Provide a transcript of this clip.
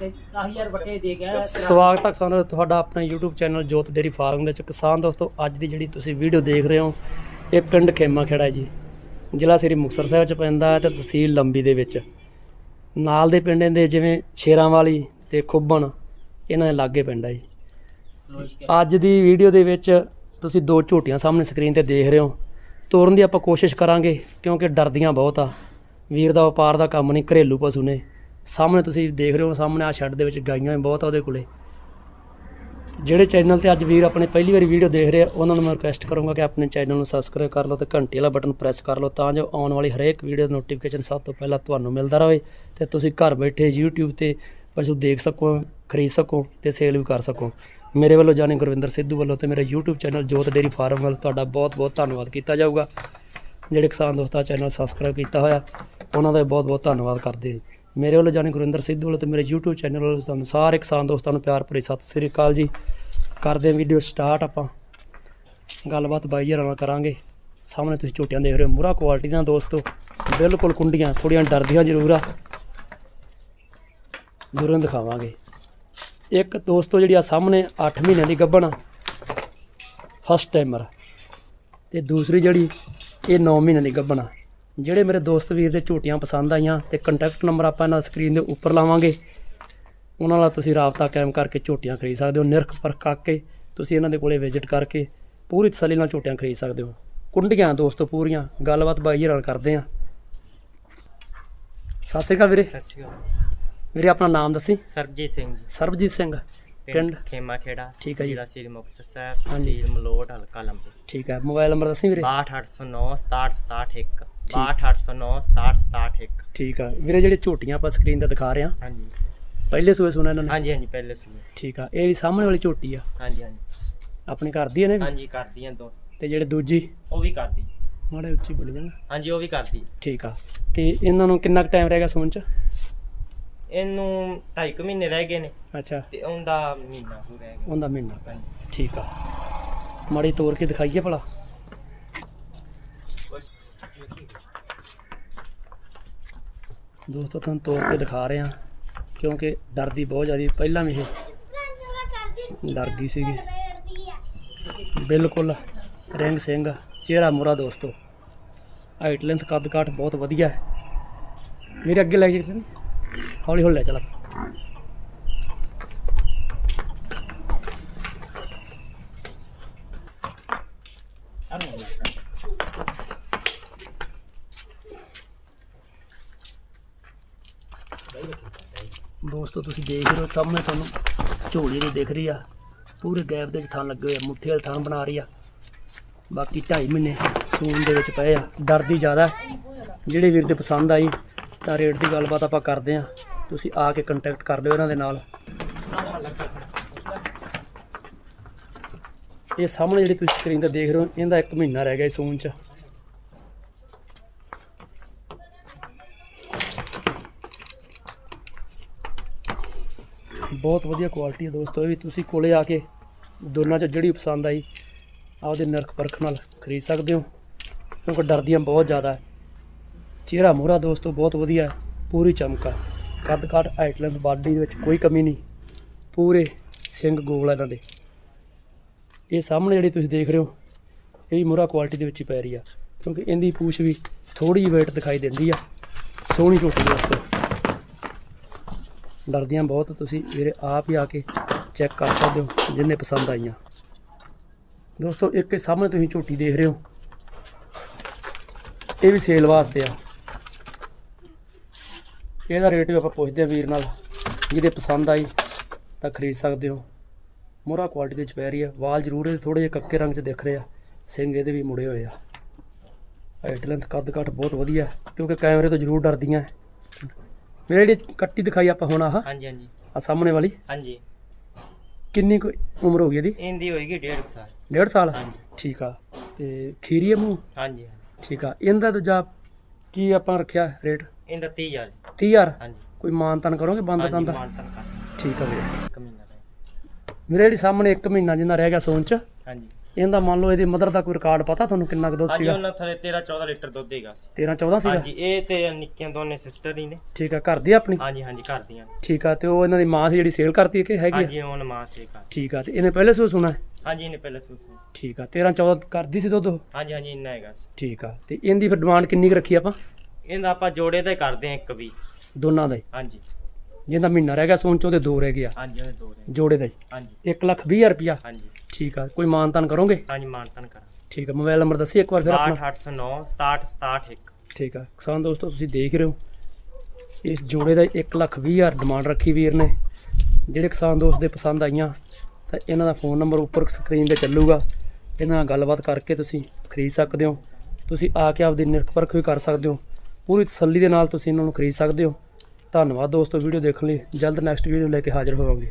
ਤੇ 10000 ਵੱਟੇ ਦੇ ਗਿਆ ਸਵਾਗਤ ਹੈ ਕਿਸਾਨੋ ਤੁਹਾਡਾ ਆਪਣਾ YouTube channel Jot dairy farm ਦੇ ਵਿੱਚ। ਕਿਸਾਨ ਦੋਸਤੋ ਅੱਜ ਦੀ ਜਿਹੜੀ ਤੁਸੀਂ ਵੀਡੀਓ ਦੇਖ ਰਹੇ ਹੋ ਇਹ ਪਿੰਡ ਖੇਮਾ ਖੇੜਾ ਜੀ। ਜ਼ਿਲ੍ਹਾ ਸ੍ਰੀ ਮੁਕਤਸਰ ਸਾਹਿਬ ਚ ਪੈਂਦਾ ਹੈ ਤੇ ਤਹਿਸੀਲ ਲੰਬੀ ਦੇ ਵਿੱਚ। ਨਾਲ ਦੇ ਪਿੰਡਾਂ ਦੇ ਜਿਵੇਂ ਸ਼ੇਰਾਂ ਵਾਲੀ ਤੇ ਖੁੱਬਣ ਇਹਨਾਂ ਦੇ ਲਾਗੇ ਪਿੰਡ ਹੈ ਜੀ। ਅੱਜ ਦੀ ਵੀਡੀਓ ਦੇ ਵਿੱਚ ਤੁਸੀਂ ਦੋ ਝੋਟੀਆਂ ਸਾਹਮਣੇ ਸਕਰੀਨ ਤੇ ਦੇਖ ਰਹੇ ਹੋ। ਤੋਰਨ ਦੀ ਆਪਾਂ ਕੋਸ਼ਿਸ਼ ਕਰਾਂਗੇ ਕਿਉਂਕਿ ਡਰਦੀਆਂ ਬਹੁਤ ਆ। ਵੀਰ ਦਾ ਵਪਾਰ ਦਾ ਕੰਮ ਨਹੀਂ ਘਰੇਲੂ ਪਸ਼ੂ ਨੇ। ਸਾਹਮਣੇ ਤੁਸੀਂ ਦੇਖ ਰਹੇ ਹੋ, ਸਾਹਮਣੇ ਆ ਛੱਡ ਦੇ ਵਿੱਚ ਗਾਈਆਂ ਵੀ ਬਹੁਤ ਆ ਉਹਦੇ ਕੋਲੇ। ਜਿਹੜੇ ਚੈਨਲ ਤੇ ਅੱਜ ਵੀਰ ਆਪਣੇ ਪਹਿਲੀ ਵਾਰੀ ਵੀਡੀਓ ਦੇਖ ਰਹੇ ਆ, ਉਹਨਾਂ ਨੂੰ ਮੈਂ ਰਿਕੁਐਸਟ ਕਰੂੰਗਾ ਕਿ ਆਪਣੇ ਚੈਨਲ ਨੂੰ ਸਬਸਕ੍ਰਾਈਬ ਕਰ ਲਓ ਤੇ ਘੰਟੀ ਵਾਲਾ ਬਟਨ ਪ੍ਰੈਸ ਕਰ ਲਓ ਤਾਂ ਜੋ ਆਉਣ ਵਾਲੀ ਹਰੇਕ ਵੀਡੀਓ ਦਾ ਨੋਟੀਫਿਕੇਸ਼ਨ ਸਭ ਤੋਂ ਪਹਿਲਾਂ ਤੁਹਾਨੂੰ ਮਿਲਦਾ ਰਹੇ ਤੇ ਤੁਸੀਂ ਘਰ ਬੈਠੇ YouTube ਤੇ ਪਸ਼ੂ ਦੇਖ ਸਕੋ, ਖਰੀਦ ਸਕੋ ਤੇ ਸੇਲ ਵੀ ਕਰ ਸਕੋ। ਮੇਰੇ ਵੱਲੋਂ ਜਾਨੀ ਗੁਰਵਿੰਦਰ ਸਿੱਧੂ ਵੱਲੋਂ ਤੇ ਮੇਰੇ YouTube channel Jot dairy farm ਵੱਲ ਤੁਹਾਡਾ ਬਹੁਤ-ਬਹੁਤ ਧੰਨਵਾਦ ਕੀਤਾ ਜਾਊਗਾ। ਜਿਹੜੇ ਕਿਸਾਨ ਦੋਸਤਾਂ ਚੈਨਲ ਸਬਸਕ੍ਰਾਈਬ ਕੀਤਾ ਹੋਇਆ, ਉਹਨਾਂ ਦਾ ਬਹੁਤ-ਬਹੁਤ ਧੰਨਵਾਦ ਕਰਦੇ ਹਾਂ। ਮੇਰੇ ਵੱਲੋਂ ਜਾਨੀ ਗੁਰਿੰਦਰ ਸਿੱਧੂ ਵੱਲੋਂ ਤੇ ਮੇਰੇ YouTube ਚੈਨਲ ਵੱਲੋਂ ਤੁਹਾਨੂੰ ਸਾਰੇ ਕਿਸਾਨ ਦੋਸਤਾਂ ਨੂੰ ਪਿਆਰ ਭਰੀ ਸਤਿ ਸ੍ਰੀ ਅਕਾਲ ਜੀ। ਕਰਦੇ ਹਾਂ ਵੀਡੀਓ ਸਟਾਰਟ ਆਪਾਂ। ਗੱਲਬਾਤ ਬਾਈ ਜੀ ਨਾਲ ਕਰਾਂਗੇ। ਸਾਹਮਣੇ ਤੁਸੀਂ ਝੋਟੀਆਂ ਦੇਖ ਰਹੇ ਹੋ ਮੁਰਾ ਕੁਆਲਿਟੀ ਦੀਆਂ ਦੋਸਤੋ। ਬਿਲਕੁਲ ਕੁੰਡੀਆਂ ਥੋੜੀਆਂ ਡਰਦੀਆਂ ਜ਼ਰੂਰ ਆ। ਜ਼ਰੂਰ ਦਿਖਾਵਾਂਗੇ। ਇੱਕ ਦੋਸਤੋ ਜਿਹੜੀ ਆ ਸਾਹਮਣੇ 8 ਮਹੀਨਿਆਂ ਦੀ ਗੱਭਣ ਆ। ਫਸਟ ਟਾਈਮਰ ਤੇ ਦੂਸਰੀ ਜਿਹੜੀ ਇਹ 9 ਮਹੀਨਿਆਂ ਦੀ ਗੱਭਣ ਆ। ਜਿਹੜੇ ਮੇਰੇ ਦੋਸਤ ਵੀਰ ਦੇ ਝੋਟੀਆਂ ਪਸੰਦ ਆਈਆਂ ਤੇ ਕੰਟੈਕਟ ਨੰਬਰ ਆਪਾਂ ਇਹਨਾਂ ਸਕਰੀਨ ਦੇ ਉੱਪਰ ਲਾਵਾਂਗੇ। ਉਹਨਾਂ ਨਾਲ ਤੁਸੀਂ ਰਾਬਤਾ ਕਾਇਮ ਕਰਕੇ ਝੋਟੀਆਂ ਖਰੀਦ ਸਕਦੇ ਹੋ। ਨਿਰਖ ਪਰਖ ਕਰਕੇ ਤੁਸੀਂ ਇਹਨਾਂ ਦੇ ਕੋਲੇ ਵਿਜ਼ਿਟ ਕਰਕੇ ਪੂਰੀ ਤਸੱਲੀ ਨਾਲ ਝੋਟੀਆਂ ਖਰੀਦ ਸਕਦੇ ਹੋ। ਕੁੰਡੀਆਂ ਦੋਸਤੋ ਪੂਰੀਆਂ। ਗੱਲਬਾਤ ਬਾਈ ਜੀ ਨਾਲ ਕਰਦੇ ਆ ਸਤਿ ਸ਼੍ਰੀ ਅਕਾਲ ਵੀਰੇ। ਸਤਿ ਸ਼੍ਰੀ ਅਕਾਲ। ਵੀਰੇ ਆਪਣਾ ਨਾਮ ਦੱਸੀ? ਸਰਬਜੀਤ ਸਿੰਘ ਜੀ। ਸਰਬਜੀਤ ਸਿੰਘ ਪਿੰਡ ਖੇਮਾ ਖੇੜਾ ਠੀਕ ਹੈ ਜੀ। ਜ਼ਿਲ੍ਹਾ ਸ੍ਰੀ ਮੁਕਤਸਰ ਸਾਹਿਬ ਤਹਿਸੀਲ ਮਲੋਟ ਹਲਕਾ ਲੰਬੀ। ਠੀਕ ਹੈ। ਮੋਬਾਈਲ ਨੰਬਰ ਦੱਸੀ ਵੀਰੇ? 62809 6761 62809 6761 ਠੀਕ ਆ। ਵੀਰੇ ਜਿਹੜੇ ਝੋਟੀਆਂ ਆਪਾਂ ਸਕਰੀਨ ਤੇ ਦਿਖਾ ਰਹੇ ਆ ਹਾਂਜੀ। ਪਹਿਲੇ ਸੂਏ ਸੁਣਾ ਇਹਨਾਂ ਨੇ ਹਾਂਜੀ ਹਾਂਜੀ ਪਹਿਲੇ ਸੂਏ। ਠੀਕ ਆ। ਇਹ ਜਿਹੜੀ ਸਾਹਮਣੇ ਵਾਲੀ ਝੋਟੀ ਆ। ਹਾਂਜੀ ਹਾਂਜੀ। ਆਪਣੇ ਘਰ ਦੀ ਨੇ ਹਾਂਜੀ ਕਰਦੀਆਂ ਦੋ। ਤੇ ਜਿਹੜੇ ਦੂਜੀ? ਉਹ ਵੀ ਕਰਦੀ। ਮਾੜੇ ਉੱਚੀ ਬੋਲੀ ਜਾਣਾ। ਹਾਂਜੀ ਉਹ ਵੀ ਕਰਦੀ। ਠੀਕ ਆ। ਤੇ ਇਹਨਾਂ ਨੂੰ ਕਿੰਨਾ ਕੁ ਟਾਈਮ ਰਹੇਗਾ ਸੂਣ ਚ? ਇਹਨੂੰ 2.5 ਮਹੀਨੇ ਰਹਿ ਗਏ ਨੇ। ਅੱਛਾ। ਤੇ ਉਹਦਾ ਮਹੀਨਾ ਹੋ ਰਹਿ ਗਿਆ ਉਹਦਾ ਮਹੀਨਾ। ਠੀਕ ਆ। ਮਾੜੀ ਤੋੜ ਕੇ ਦਿਖਾਈਏ ਭਲਾ। ਦੋਸਤੋ, ਤੁਹਾਨੂੰ ਤੋੜ ਕੇ ਦਿਖਾ ਰਹੇ। ਹਾਂ ਕਿਉਂਕਿ ਡਰਦੀ ਬਹੁਤ ਜ਼ਿਆਦਾ। ਪਹਿਲਾਂ ਵੀ ਇਹ ਡਰ ਗਈ ਸੀਗੀ। ਬਿਲਕੁਲ। ਰਿੰਗ ਸਿੰਘ, ਚਿਹਰਾ ਮੋਰਾ ਦੋਸਤੋ। ਹਾਈਟ ਲੈਂਥ ਕੱਦ ਕਾਠ ਬਹੁਤ ਵਧੀਆ। ਹੈ ਮੇਰੇ ਅੱਗੇ ਲੈ ਜਾ ਕਿਸੇ ਨੇ ਹੌਲੀ ਹੌਲੀ ਲੈ ਚੱਲ। ਦੋਸਤੋ, ਤੁਸੀਂ ਦੇਖ ਰਹੇ ਹੋ, ਸਾਹਮਣੇ ਤੁਹਾਨੂੰ ਝੋਲੀ ਦੀ ਦਿਖ ਰਹੀ ਆ। ਪੂਰੇ ਗੈਪ ਦੇ ਵਿੱਚ ਥਣ ਲੱਗੇ ਹੋਏ ਆ, ਮੁੱਠੇ ਵਾਲੇ ਥਣ ਬਣਾ ਰਹੀ ਆ। ਬਾਕੀ 2.5 ਮਹੀਨੇ ਸੂਨ ਦੇ ਵਿੱਚ ਪਏ ਆ। ਡਰਦੀ ਜ਼ਿਆਦਾ ਹੈ। ਜਿਹੜੇ ਵੀਰ ਦੇ ਪਸੰਦ ਆਈ, ਤਾਂ ਰੇਟ ਦੀ ਗੱਲਬਾਤ ਆਪਾਂ ਕਰਦੇ ਆ। ਤੁਸੀਂ ਆ ਕੇ ਕੰਟੈਕਟ ਕਰ ਲਿਓ ਇਹਨਾਂ ਦੇ ਨਾਲ। ਇਹ ਸਾਹਮਣੇ ਜਿਹੜੀ ਤੁਸੀਂ ਸਕਰੀਨ ਤੇ ਦੇਖ ਰਹੇ ਹੋ, ਇਹਦਾ 1 ਮਹੀਨਾ ਰਹਿ ਗਿਆ ਸੂਨ ਚ। ਬਹੁਤ ਵਧੀਆ ਕੁਆਲਿਟੀ ਹੈ ਦੋਸਤੋ, ਇਹ ਵੀ ਤੁਸੀਂ ਕੋਲੇ ਆ ਕੇ ਦੋਨਾਂ ਚ ਜਿਹੜੀ ਪਸੰਦ ਆਈ, ਆਪਦੇ ਨਰਕ ਪਰਖ ਨਾਲ ਖਰੀਦ ਸਕਦੇ ਹੋ, ਕਿਉਂਕਿ ਡਰਦੀਆਂ ਬਹੁਤ ਜ਼ਿਆਦਾ ਹੈ। ਚਿਹਰਾ ਮੋਹਰਾ ਦੋਸਤੋ, ਬਹੁਤ ਵਧੀਆ ਹੈ, ਪੂਰੀ ਚਮਕਾ ਕੱਦ ਕਾਠ ਹਾਈਟ ਲੈਂਥ ਬਾਡੀ ਦੇ ਵਿੱਚ ਕੋਈ ਕਮੀ ਨਹੀਂ, ਪੂਰੇ ਸਿੰਘ ਗੋਲ ਆ ਇਹਨਾਂ ਦੇ। ਇਹ ਸਾਹਮਣੇ ਜਿਹੜੀ ਤੁਸੀਂ ਦੇਖ ਰਹੇ ਹੋ, ਇਹ ਵੀ ਮੋਹਰਾ ਕੁਆਲਿਟੀ ਦੇ ਵਿੱਚ ਹੀ ਪੈ ਰਹੀ ਆ, ਕਿਉਂਕਿ ਇਹਦੀ ਪੂਛ ਵੀ ਥੋੜੀ ਜਿਹੀ weight ਦਿਖਾਈ ਦਿੰਦੀ ਆ, ਸੋਹਣੀ ਝੋਟੀ ਦੋਸਤੋ। ਡਰਦੀਆਂ ਬਹੁਤ, ਤੁਸੀਂ ਵੀਰੇ ਆਪ ਹੀ ਆ ਕੇ ਚੈੱਕ ਕਰ ਸਕਦੇ ਹੋ, ਜਿੰਨੇ ਪਸੰਦ ਆਈਆਂ। ਦੋਸਤੋ, ਇੱਕ ਇਹ ਸਾਹਮਣੇ ਤੁਸੀਂ ਝੋਟੀ ਦੇਖ ਰਹੇ ਹੋ। ਇਹ ਵੀ ਸੇਲ ਵਾਸਤੇ ਆ। ਇਹਦਾ ਰੇਟ ਵੀ ਆਪਾਂ ਪੁੱਛਦੇ ਆ ਵੀਰ ਨਾਲ, ਜਿਹਦੇ ਪਸੰਦ ਆਈ, ਤਾਂ ਖਰੀਦ ਸਕਦੇ ਹੋ। ਮੋਹਰਾ ਕੁਆਲਿਟੀ ਦੇ ਵਿੱਚ ਪੈ ਰਹੀ ਆ। ਵਾਲ ਜ਼ਰੂਰ ਇਹ ਥੋੜੇ ਜਿਹੇ ਕੱਕੇ ਰੰਗ 'ਚ ਦਿਖ ਰਹੇ ਆ। ਸਿੰਘ ਇਹਦੇ ਵੀ ਮੁੜੇ ਹੋਏ ਆ। ਹਾਈਟ ਲੈਂਥ ਕੱਦ ਕੱਟ ਬਹੁਤ ਵਧੀਆ, ਕਿਉਂਕਿ ਕੈਮਰੇ ਤੋਂ ਜ਼ਰੂਰ ਡਰਦੀਆਂ। ਮੇਰੇ ਜਿਹੜੀ ਕੱਟੀ ਦਿਖਾਈ ਆਪਾਂ ਹੁਣ ਆਹ ਹਾਂਜੀ ਹਾਂਜੀ। ਆ ਸਾਹਮਣੇ ਵਾਲੀ। ਹਾਂਜੀ। ਕਿੰਨੀ ਕੁ ਉਮਰ ਹੋ ਗਈ ਇਹਦੀ? ਇਹਦੀ ਹੋਏਗੀ 1.5 ਸਾਲ। ਡੇਢ ਸਾਲ? ਹਾਂਜੀ। ਠੀਕ ਆ। ਤੇ ਖੀਰੀ ਹੈ ਮੂੰਹ? ਹਾਂਜੀ ਠੀਕ ਆ। ਇਹਦਾ ਦੂਜਾ ਕੀ ਆਪਾਂ ਰੱਖਿਆ ਰੇਟ? ਇਹਦਾ 30000 30000 ਹਾਂਜੀ। ਕੋਈ ਮਾਨ ਤਾਨ ਕਰੋਗੇ ਬੰਦ ਮਾਨਤਨ ਕਰ। ਠੀਕ ਆ ਵੀਰੇ। ਦਾ ਮੇਰੇ ਜਿਹੜੀ ਸਾਹਮਣੇ 1 ਮਹੀਨਾ ਜਿੰਨਾ ਰਹਿ ਗਿਆ ਸੋਨ ਚ ਹਾਂਜੀ। ਇਹਦਾ ਮੰਨ ਲਓ ਇਹਦੀ ਮਦਰ ਦਾ ਕੋਈ ਰਿਕਾਰਡ ਪਤਾ ਤੁਹਾਨੂੰ ਕਿੰਨਾ ਕੁ ਦੁੱਧ ਹਾਂਜੀ ਸੀਗਾ? ਉਹਨਾਂ ਥਲੇ 13 14 ਲੀਟਰ ਦੁੱਧ ਦੇਗਾ 13 14 ਸੀਗਾ? ਹਾਂਜੀ ਇਹ ਤੇ ਨਿੱਕੀਆਂ ਦੋਨੇ ਸਿਸਟਰ ਹੀ ਨੇ। ਠੀਕ ਆ ਘਰ ਦੀ ਆਪਣੀ? ਹਾਂਜੀ ਹਾਂਜੀ ਘਰ ਦੀਆਂ ਨੇ। ਠੀਕ ਆ ਤੇ ਉਹ ਇਹਨਾਂ ਦੀ ਮਾਂ ਸੀ ਜਿਹੜੀ ਸੇਲ ਕਰਤੀ ਹੈ ਕਿ ਹੈਗੀ ਆ? ਹਾਂਜੀ ਉਹ ਨਮਾਜ਼ ਸੇ ਘਰ ਠੀਕ ਆ ਤੇ ਇਹਨੇ ਪਹਿਲੇ ਸੂ ਸੁਣਾ? ਹੈ? ਹਾਂਜੀ ਇਹਨੇ ਪਹਿਲੇ ਸੂਸੂ ਠੀਕ ਆ 13 14 ਕਰਦੀ ਸੀ ਦੁੱਧ ਉਹ? ਹਾਂਜੀ ਹਾਂਜੀ ਇੰਨਾ ਹੈਗਾ ਸੀ। ਠੀਕ ਆ ਤੇ ਇਹਦੀ ਫਿਰ ਡਿਮਾਂਡ ਕਿੰਨੀ ਕੁ ਰੱਖੀ ਆਪਾਂ? ਇਹਦਾ ਆਪਾਂ ਜੋੜੇ ਤੇ ਕਰਦੇ ਆ ਇੱਕ ਵੀ। ਦੋਨਾਂ ਦਾ ਹੀ? ਹਾਂਜੀ। ਜਿਹਦਾ ਮਹੀਨਾ ਰਹਿ ਗਿਆ ਸੋਨ ਚੋਂ ਦੇ ਦੋ ਰਹਿ ਗਿਆ ਹਾਂਜੀ ਉਹਦੇ ਦੋ ਨੇ ਜੋੜੇ ਦਾ ਹੀ। ਹਾਂਜੀ। 1 ਲੱਖ 20 ਰੁਪਿਆ ਹਾਂਜੀ। ਠੀਕ ਆ ਕੋਈ ਮਾਨਤਾਨ ਕਰੋਗੇ? ਹਾਂਜੀ ਮਾਨਤਨ ਕਰਾਂ ਠੀਕ ਆ ਮੋਬਾਈਲ ਨੰਬਰ ਦੱਸੀ ਇੱਕ ਵਾਰ ਫਿਰ ਆਪਣਾ। 6809 67 67 ਠੀਕ ਆ ਕਿਸਾਨ ਦੋਸਤੋ ਤੁਸੀਂ ਦੇਖ ਰਹੇ ਹੋ ਇਸ ਜੋੜੇ ਦਾ 1 ਲੱਖ 20 ਹਜ਼ਾਰ ਡਿਮਾਂਡ ਰੱਖੀ ਵੀਰ ਨੇ। ਜਿਹੜੇ ਕਿਸਾਨ ਦੋਸਤ ਦੇ ਪਸੰਦ ਆਈਆਂ ਤਾਂ ਇਹਨਾਂ ਦਾ ਫੋਨ ਨੰਬਰ ਉੱਪਰ ਸਕਰੀਨ ਤੇ ਚੱਲੂਗਾ। ਇਹਨਾਂ ਨਾਲ ਗੱਲਬਾਤ ਕਰਕੇ ਤੁਸੀਂ ਖਰੀਦ ਸਕਦੇ ਹੋ। ਤੁਸੀਂ ਆ ਕੇ ਆਪਦੀ ਨਿਰਖ ਪਰਖ ਵੀ ਕਰ ਸਕਦੇ ਹੋ। ਪੂਰੀ ਤਸੱਲੀ ਦੇ ਨਾਲ ਤੁਸੀਂ ਇਹਨਾਂ ਨੂੰ ਖਰੀਦ ਸਕਦੇ ਹੋ। ਧੰਨਵਾਦ ਦੋਸਤੋ ਵੀਡੀਓ ਦੇਖਣ ਲਈ। ਜਲਦ ਨੈਕਸਟ ਵੀਡੀਓ ਲੈ ਕੇ ਹਾਜ਼ਰ ਹੋਵਾਂਗੇ।